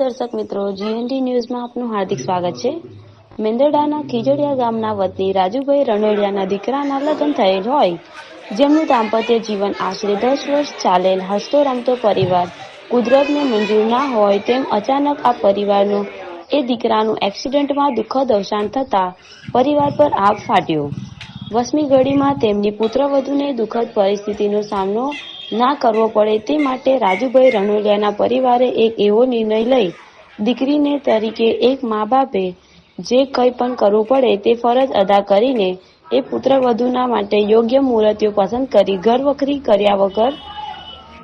દર્શક મિત્રો જીએનડી ન્યૂઝમાં આપનું હાર્દિક સ્વાગત છે. મેંદરડાના ખીજડીયા ગામના વતની રાજુભાઈ રણોડિયાના દીકરાના લગ્ન થયેલ હોય, જેમનું દાંપત્ય જીવન આશરે દસ વર્ષ ચાલેલ હસતો રમતો પરિવાર કુદરતને મંજૂર ના હોય તેમ અચાનક આ પરિવારનું, એ દીકરાનું એક્સિડન્ટમાં દુઃખદ અવસાન થતા પરિવાર પર આગ ફાટ્યો. વસમી ઘડીમાં તેમની પુત્રવધુને દુઃખદ પરિસ્થિતિનો સામનો ના કરવો પડે તે માટે રાજુભાઈ રણોલિયાના પરિવારે એક એવો નિર્ણય લઈ દીકરીને તરીકે એક મા બાપે જે કંઈ પણ કરવું પડે તે ફરજ અદા કરીને એ પુત્રવધૂના માટે યોગ્ય મૂર્તિઓ પસંદ કરી ઘરવખરી કર્યા વગર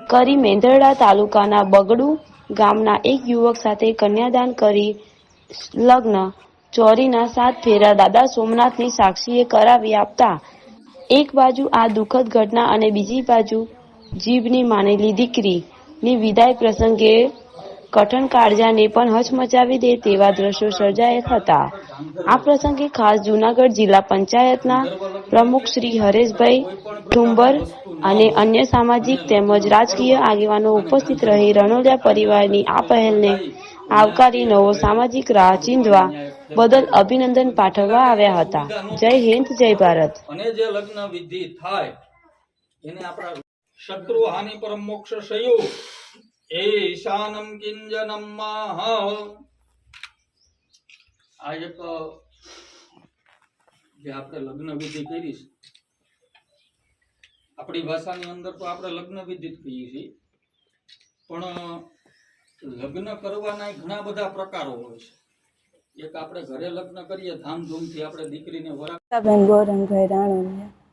કરી મેંદરડા તાલુકાના બગડુ ગામના એક યુવક સાથે કન્યાદાન કરી લગ્ન ચોરીના સાત ફેરા દાદા સોમનાથની સાક્ષીએ કરાવી આપતા એક બાજુ આ દુઃખદ ઘટના અને બીજી બાજુ જીભની માનેલી દીકરીની વિદાય પ્રસંગે કઠણ કાળજાને પણ હચમચાવી દે તેવા દ્રશ્યો સર્જાયા હતા. આ પ્રસંગે ખાસ જૂનાગઢ જિલ્લા પંચાયતના પ્રમુખ શ્રી હરેશભાઈ ઠુંબર અને અન્ય સામાજિક તેમજ રાજકીય આગેવાનો ઉપસ્થિત રહી રણોલિયા પરિવારની આ પહેલને આવકારી નવો સામાજિક રાહ ચીંધવા બદલ અભિનંદન પાઠવવા આવ્યા હતા. જય હિન્દ, જય ભારત. અને જે લગ્ન વિધિ થાય, એને આપણા શત્રુ હાનિ પરમ મોક્ષ ઈશાનમ કિંજનમ માહ આ એક જે આપણે લગ્ન વિધિ કરી છે આપણી ભાષાની અંદર તો આપણે લગ્ન વિધિ જ કહીએ છીએ પણ લગ્ન કરવાના ઘણા બધા પ્રકારો હોય છે એક આપણે ઘરે લગ્ન કરીએ ધામધૂમથી આપણે દીકરીને વરા બેન ગોરંગભાઈ રાણોલિયા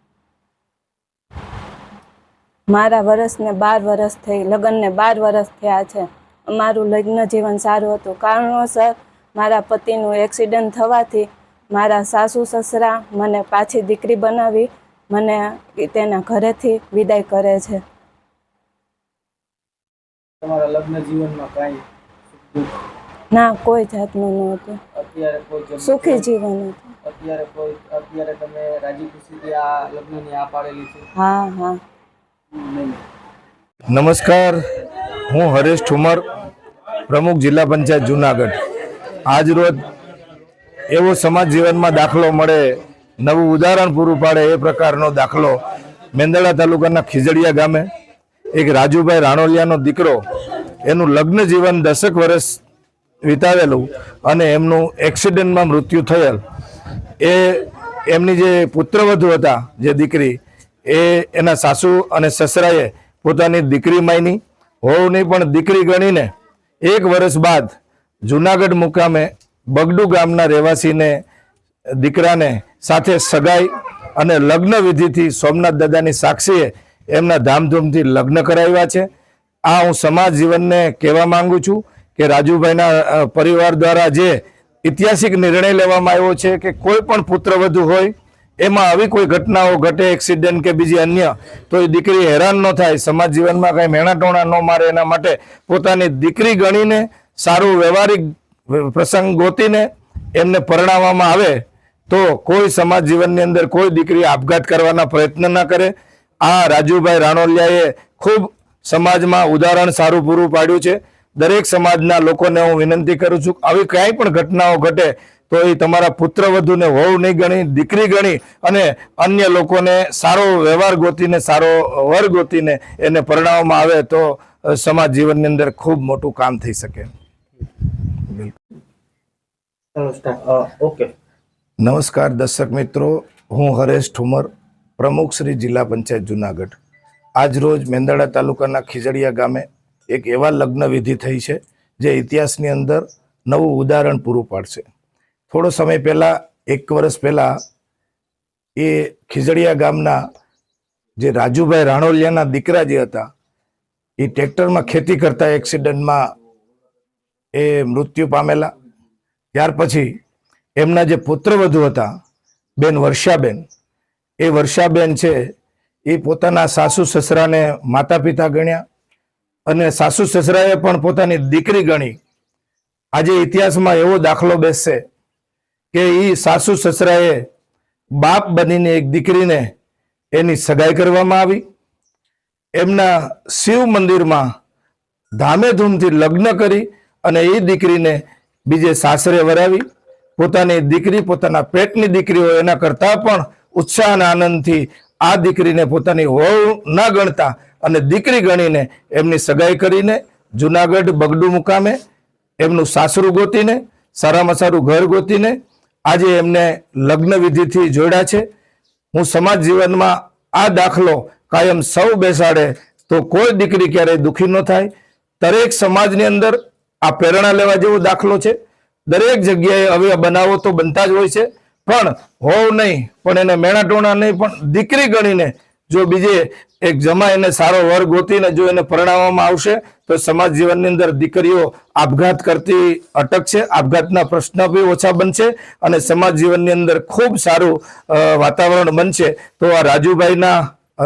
મારા વરસને બાર વરસ થઈ લગ્નને બાર વરસ થયા છે. અમારું લગ્ન જીવન સારું હતું. કારણોસર મારા પતિનું એક્સિડન્ટ થવાથી મારા સાસુ સસરા મને પાછી દીકરી બનાવી મને તેના ઘરેથી વિદાય કરે છે. તમારા લગ્ન જીવનમાં કાંઈ ના કોઈ જાતનું નહોતું અત્યારે કોઈ સુખી જીવન હતું. અત્યારે કોઈ અત્યારે તમે રાજી ખુશીથી આ લગ્નની આ પાડેલી છે? હા હા. નમસ્કાર, હું હરેશ ઠુમર, પ્રમુખ જિલ્લા પંચાયત જુનાગઢ. આજ રોજ એવો સમાજ જીવનમાં દાખલો મળે, નવું ઉદાહરણ પૂરું પાડે એ પ્રકારનો દાખલો મેંદડા તાલુકાના ખીજડીયા ગામે એક રાજુભાઈ રાણોલિયાનો દીકરો, એનું લગ્ન જીવન દસેક વર્ષ વિતાવેલું અને એમનું એક્સિડન્ટમાં મૃત્યુ થયેલ. એ એમની જે પુત્રવધુ હતા, જે દીકરી એ એના સાસુ અને સસરાએ પોતાની દીકરી માયની હોવની પણ દીકરી ગણીને એક વર્ષ બાદ જુનાગઢ મુકામે બગડુ ગામના રહેવાસીને દીકરાને સાથે સગાઈ અને લગ્ન વિધિથી સોમનાથ દાદાની સાક્ષીએ એમના ધામધૂમથી લગ્ન કરાવ્યા છે. આ હું સમાજ જીવનને કહેવા માંગુ છું કે રાજુભાઈના પરિવાર દ્વારા જે ઐતિહાસિક નિર્ણય લેવામાં આવ્યો છે કે કોઈ પણ પુત્રવધુ હોય એમાં આવી કોઈ ઘટનાઓ, ઘટે એક્સિડન્ટ કે બીજી અન્ય, તો એ દીકરી હેરાન ન થાય. સમાજ જીવનમાં કઈ મેણાટોણા ન મારે એના માટે પોતાની દીકરી ગણીને, સારું વ્યવહારિક પ્રસંગ ગોતીને એમને પરણાવવામાં આવે, તો કોઈ સમાજ જીવનની અંદર કોઈ દીકરી આપઘાત કરવાના પ્રયત્ન ના કરે. આ રાજુભાઈ રાણોલિયાએ ખૂબ સમાજમાં ઉદાહરણ સારું પૂરું પાડ્યું છે. દરેક સમાજના લોકોને હું વિનંતી કરું છું, આવી કાંઈ પણ ઘટનાઓ ઘટે તો એ તમારા પુત્ર વધુને વહુ નહીં ગણી દીકરી ગણી અને અન્ય લોકોને સારો વ્યવહાર ગોતીને સારો વર ગોતીને એને પરણાવવામાં આવે તો સમાજ જીવનની અંદર ખૂબ મોટું કામ થઈ શકે. ઓકે. નમસ્કાર દર્શક મિત્રો. હું હરેશ ઠુમર પ્રમુખ શ્રી જિલ્લા પંચાયત જુનાગઢ. આજ રોજ મેંદરડા તાલુકાના ખીજડીયા ગામે એક એવા લગ્ન વિધિ થઈ છે જે ઇતિહાસની અંદર નવું ઉદાહરણ પૂરું પાડશે. થોડો સમય પહેલા, એક વર્ષ પહેલા, એ ખીજડીયા ગામના જે રાજુભાઈ રાણોલિયાના દીકરા જે હતા, એ ટ્રેક્ટરમાં ખેતી કરતા એક્સિડન્ટમાં એ મૃત્યુ પામેલા. ત્યાર પછી એમના જે પુત્રવધુ હતા, બેન વર્ષાબેન, એ વર્ષાબેન છે, એ પોતાના સાસુ સસરાને માતા પિતા ગણ્યા અને સાસુ સસરાએ પણ પોતાની દીકરી ગણી. આજે ઇતિહાસમાં એવો દાખલો બેસશે. કે એ સાસુ સસરાએ બાપ બનીને એક દીકરીને એની સગાઈ કરવામાં આવી. એમના શિવ મંદિરમાં ધામે ધૂમથી લગ્ન કરી અને એ દીકરીને બીજે સાસરે વરાવી. પોતાની દીકરી પોતાના પેટની દીકરી હોય એના કરતાં પણ ઉત્સાહ અને આનંદથી આ દીકરીને પોતાની હોવ ના ગણતા અને દીકરી ગણીને એમની સગાઈ કરીને જુનાગઢ બગડુ મુકામે એમનું સાસરું ગોતીને સારામાં સારું ઘર ગોતીને આજે એમને લગ્ન વિધિથી જોડ્યા છે. હું સમાજ જીવનમાં આ દાખલો કાયમ સૌ બેસાડે તો કોઈ દીકરી ક્યારેય દુઃખી ન થાય. દરેક સમાજની અંદર આ પ્રેરણા લેવા જેવો દાખલો છે. દરેક જગ્યાએ હવે બનાવો તો બનતા જ હોય છે. પણ હોવ નહીં, પણ એને મેણા ટોણા નહીં, પણ દીકરી ગણીને જો બીજે એક જમા એને સારો વર ગોતીને જો એને પરણાવવામાં આવશે, તો સમાજ જીવનની અંદર દીકરીઓ આપઘાત કરતી અટકશે આપઘાતના પ્રશ્ન બી ઓછા બનશે અને સમાજ જીવનની અંદર ખૂબ સારું વાતાવરણ બનશે. તો આ રાજુભાઈના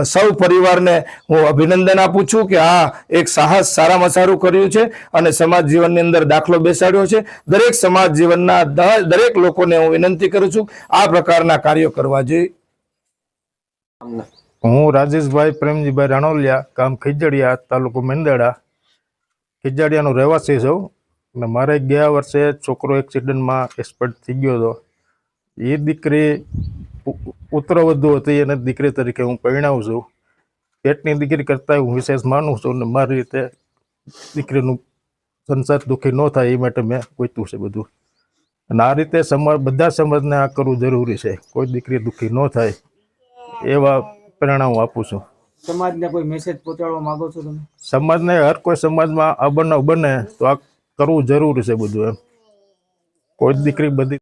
સૌ પરિવારને હું અભિનંદન આપું છું કે આ એક સાહસ સારામાં સારું કર્યું છે અને સમાજ જીવનની અંદર દાખલો બેસાડ્યો છે. દરેક સમાજ જીવનના દરેક લોકોને હું વિનંતી કરું છું, આ પ્રકારના કાર્યો કરવા જોઈએ. હું રાજેશભાઈ પ્રેમજીભાઈ રણોલિયા ગામ ખીજડીયા, તાલુકો મેંદડા. ખીજડીયાનો રહેવાસી છું અને મારે ગયા વર્ષે છોકરો એક્સિડન્ટમાં એક્સપર્ટ થઈ ગયો હતો. એ દીકરી ઉત્તરવધુ હતી અને દીકરી તરીકે હું પરિણાવું છું. પેટની દીકરી કરતાં હું વિશેષ માનું છું અને મારી રીતે દીકરીનું સંસાર દુઃખી ન થાય એ માટે મેં ગોત્યું છે બધું. અને આ રીતે સમાજ બધા સમાજને આ કરવું જરૂરી છે. કોઈ દીકરી દુઃખી ન થાય એવા પ્રેરણા હું આપું છું. સમાજને કોઈ મેસેજ પહોંચાડવા માંગો છો તમે? સમાજને હર કોઈ સમાજમાં આ બનાવ બને તો આ કરવું જરૂરી છે બધું એમ. કોઈ દીકરી બધી